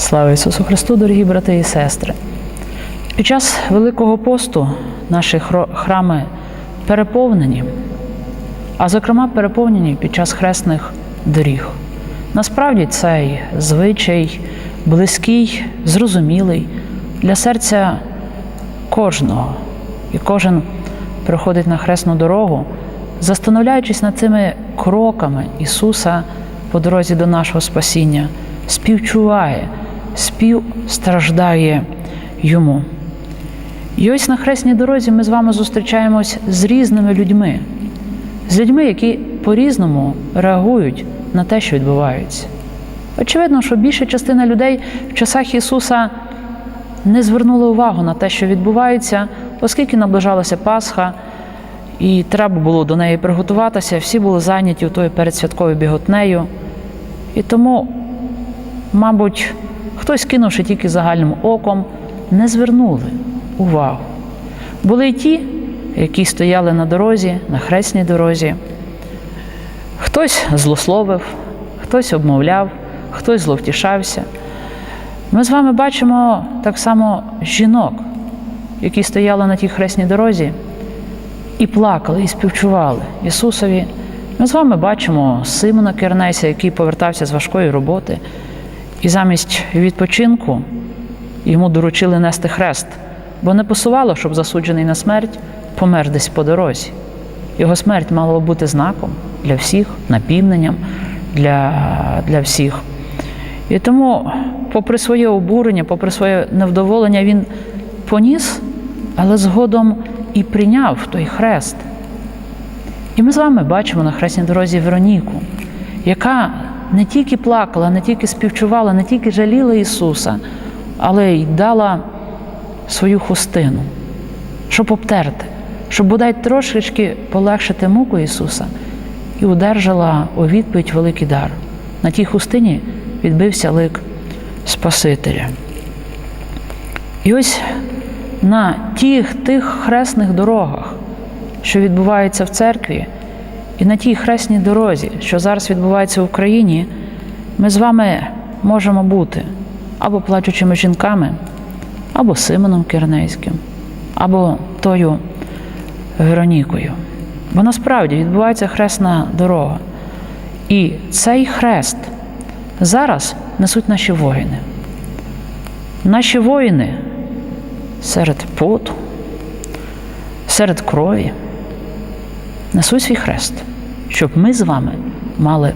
Слава Ісусу Христу, дорогі брати і сестри! Під час Великого посту наші храми переповнені, а зокрема переповнені під час хресних доріг. Насправді цей звичай близький, зрозумілий для серця кожного. І кожен приходить на хресну дорогу, застановляючись над цими кроками Ісуса по дорозі до нашого спасіння, співчуває, співстраждає Йому. І ось на хресній дорозі ми з вами зустрічаємось з різними людьми, з людьми, які по-різному реагують на те, що відбувається. Очевидно, що більша частина людей в часах Ісуса не звернули увагу на те, що відбувається, оскільки наближалася Пасха, і треба було до неї приготуватися, всі були зайняті тою передсвятковою біготнею. І тому, мабуть, хтось, кинувши тільки загальним оком, не звернули увагу. Були й ті, які стояли на дорозі, на хресній дорозі. Хтось злословив, хтось обмовляв, хтось зловтішався. Ми з вами бачимо так само жінок, які стояли на тій хресній дорозі і плакали, і співчували Ісусові. Ми з вами бачимо Симона Кернеся, який повертався з важкої роботи, і замість відпочинку йому доручили нести хрест, бо не посувало, щоб засуджений на смерть помер десь по дорозі. Його смерть мала бути знаком для всіх, напівненням для, для всіх. І тому, попри своє обурення, попри своє невдоволення, він поніс, але згодом і прийняв той хрест. І ми з вами бачимо на хресній дорозі Вероніку, яка не тільки плакала, не тільки співчувала, не тільки жаліла Ісуса, але й дала свою хустину, щоб обтерти, щоб бодай трошечки полегшити муку Ісуса, і одержала у відповідь великий дар. На тій хустині відбився лик Спасителя. І ось на тих тих хресних дорогах, що відбуваються в церкві, і на тій хресній дорозі, що зараз відбувається в Україні, ми з вами можемо бути або плачучими жінками, або Симоном Кирнейським, або тою Веронікою. Бо насправді відбувається хресна дорога. І цей хрест зараз несуть наші воїни. Наші воїни серед поту, серед крові несуть свій хрест, щоб ми з вами мали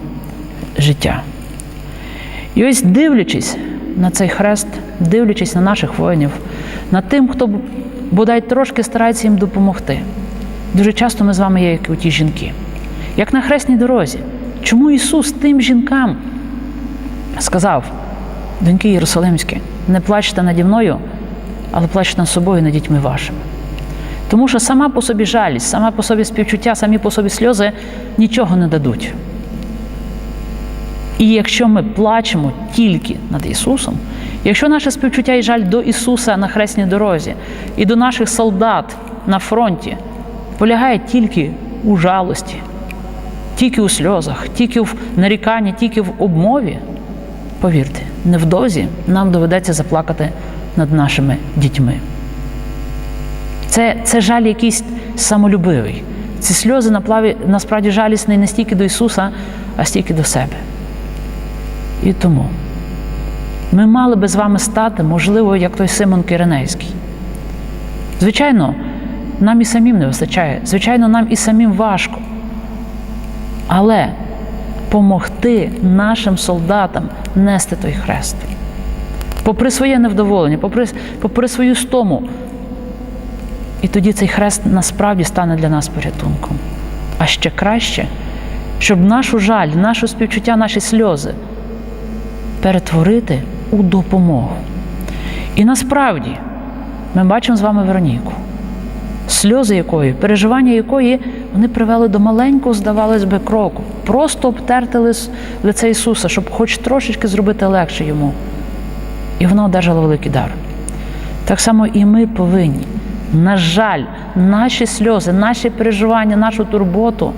життя. І ось дивлячись на цей хрест, дивлячись на наших воїнів, на тим, хто бодай трошки старається їм допомогти. Дуже часто ми з вами є, як у ті жінки, як на хресній дорозі. Чому Ісус тим жінкам сказав, доньки Єрусалимські, не плачте наді мною, але плачте над собою і над дітьми вашими. Тому що сама по собі жалість, сама по собі співчуття, самі по собі сльози нічого не дадуть. І якщо ми плачемо тільки над Ісусом, якщо наше співчуття і жаль до Ісуса на хресній дорозі і до наших солдат на фронті полягає тільки у жалості, тільки у сльозах, тільки в наріканні, тільки в обмові, повірте, невдовзі нам доведеться заплакати над нашими дітьми. Це, це жаль якийсь самолюбивий. Ці сльози наплаві, насправді жалісні не стільки до Ісуса, а стільки до себе. І тому ми мали би з вами стати, можливо, як той Симон Киринейський. Звичайно, нам і самим не вистачає, звичайно, нам і самим важко. Але помогти нашим солдатам нести той хрест. Попри своє невдоволення, попри, попри свою стому. І тоді цей хрест насправді стане для нас порятунком. А ще краще, щоб нашу жаль, нашу співчуття, наші сльози перетворити у допомогу. І насправді ми бачимо з вами Вероніку, сльози якої, переживання якої вони привели до маленького, здавалось би, кроку. Просто обтерти лице Ісуса, щоб хоч трошечки зробити легше йому. І вона одержала великий дар. Так само і ми повинні, на жаль, наші сльози, наші переживання, нашу турботу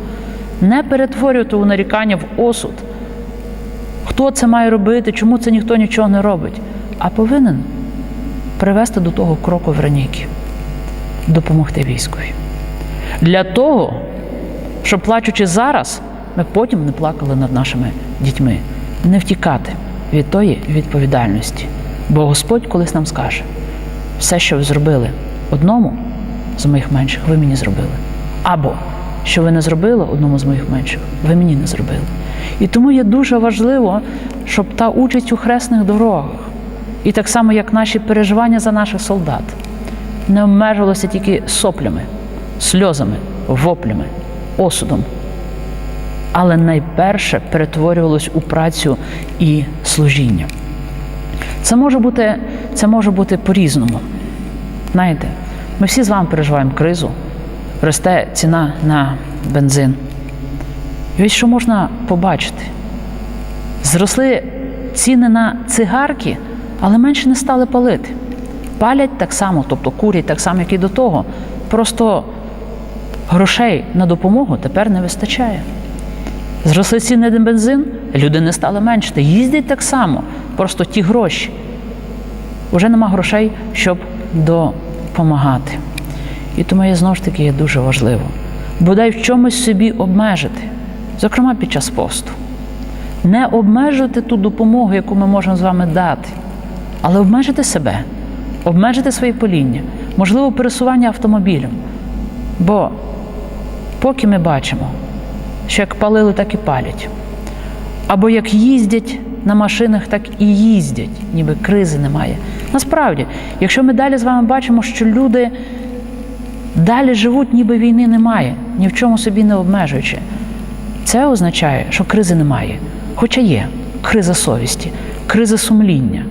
не перетворювати у нарікання в осуд. хто це має робити, чому це ніхто нічого не робить, а повинен привести до того кроку Вероніки, допомогти військові. Для того, щоб плачучи зараз, ми потім не плакали над нашими дітьми, не втікати від тої відповідальності. Бо Господь колись нам скаже: все, що ви зробили одному з моїх менших, ви мені зробили. Або що ви не зробили одному з моїх менших, ви мені не зробили. І тому є дуже важливо, щоб та участь у хресних дорогах, і так само, як наші переживання за наших солдат, не обмежувалося тільки соплями, сльозами, воплями, осудом. Але найперше перетворювалось у працю і служіння. Це може бути, це може бути по-різному. Знаєте, ми всі з вами переживаємо кризу, росте ціна на бензин. І ось що можна побачити? Зросли ціни на цигарки, але менше не стали палити. Палять так само, тобто курять так само, як і до того. Просто грошей на допомогу тепер не вистачає. Зросли ціни на бензин, люди не стали меншити. Їздять так само, просто ті гроші. Уже нема грошей, щоб допомагати. І тому є знову ж таки є дуже важливо. Бодай в чомусь собі обмежити, зокрема під час посту. Не обмежити ту допомогу, яку ми можемо з вами дати, але обмежити себе, обмежити своє поління, можливо, пересування автомобілем. Бо поки ми бачимо, що як палили, так і палять. Або як їздять на машинах, так і їздять, ніби кризи немає. Насправді, якщо ми далі з вами бачимо, що люди далі живуть, ніби війни немає, ні в чому собі не обмежуючи, це означає, що кризи немає. Хоча є криза совісті, криза сумління.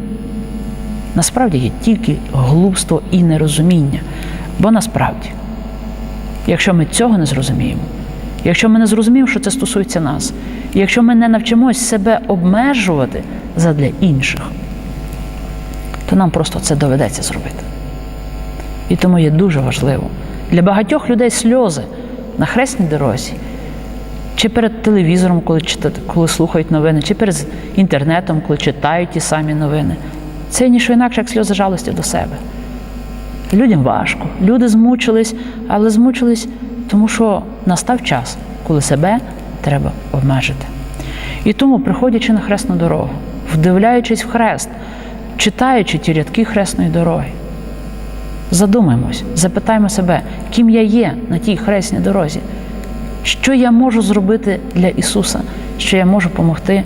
Насправді є тільки глупство і нерозуміння. Бо насправді, якщо ми цього не зрозуміємо, якщо ми не зрозуміємо, що це стосується нас, якщо ми не навчимось себе обмежувати задля інших, то нам просто це доведеться зробити. І тому є дуже важливо для багатьох людей сльози на хресній дорозі, чи перед телевізором, коли читають, коли слухають новини, чи перед інтернетом, коли читають ті самі новини. Це ніщо інакше, як сльози жалості до себе. Людям важко, люди змучились, але змучились, тому що настав час, коли себе треба обмежити. І тому, приходячи на хресну дорогу, вдивляючись в хрест, читаючи ті рядки хресної дороги, задумаємось, запитаємо себе, ким я є на тій хресній дорозі, що я можу зробити для Ісуса, що я можу допомогти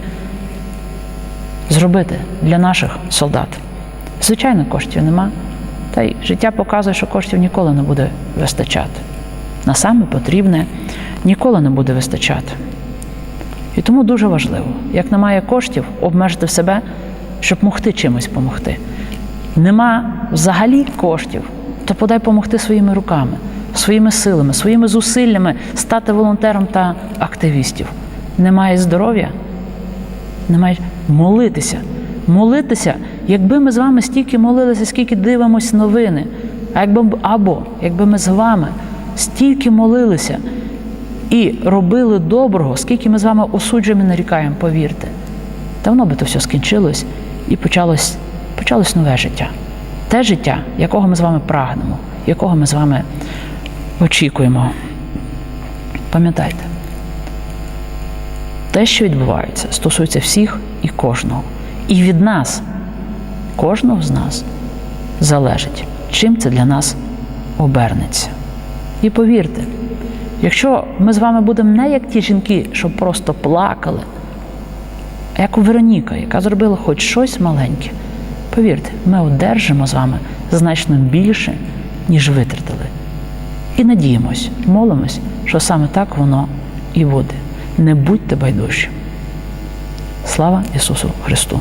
зробити для наших солдат. Звичайно, коштів нема, та й життя показує, що коштів ніколи не буде вистачати. На саме потрібне ніколи не буде вистачати. І тому дуже важливо, як немає коштів, обмежити себе, щоб могти чимось допомогти. Нема взагалі коштів, то подай допомогти своїми руками, своїми силами, своїми зусиллями стати волонтером та активістів. Немає здоров'я, немає молитися. Молитися, якби ми з вами стільки молилися, скільки дивимось новини, а якби або якби ми з вами стільки молилися і робили доброго, скільки ми з вами осуджуємо і нарікаємо, повірте, давно би то все скінчилось і почалось, почалось нове життя. Те життя, якого ми з вами прагнемо, якого ми з вами очікуємо. Пам'ятайте, те, що відбувається, стосується всіх і кожного. І від нас, кожного з нас, залежить, чим це для нас обернеться. І повірте, якщо ми з вами будемо не як ті жінки, що просто плакали, а як у Вероніка, яка зробила хоч щось маленьке, повірте, ми одержимо з вами значно більше, ніж витратили. І надіємось, молимось, що саме так воно і буде. Не будьте байдужі. Слава Ісусу Христу!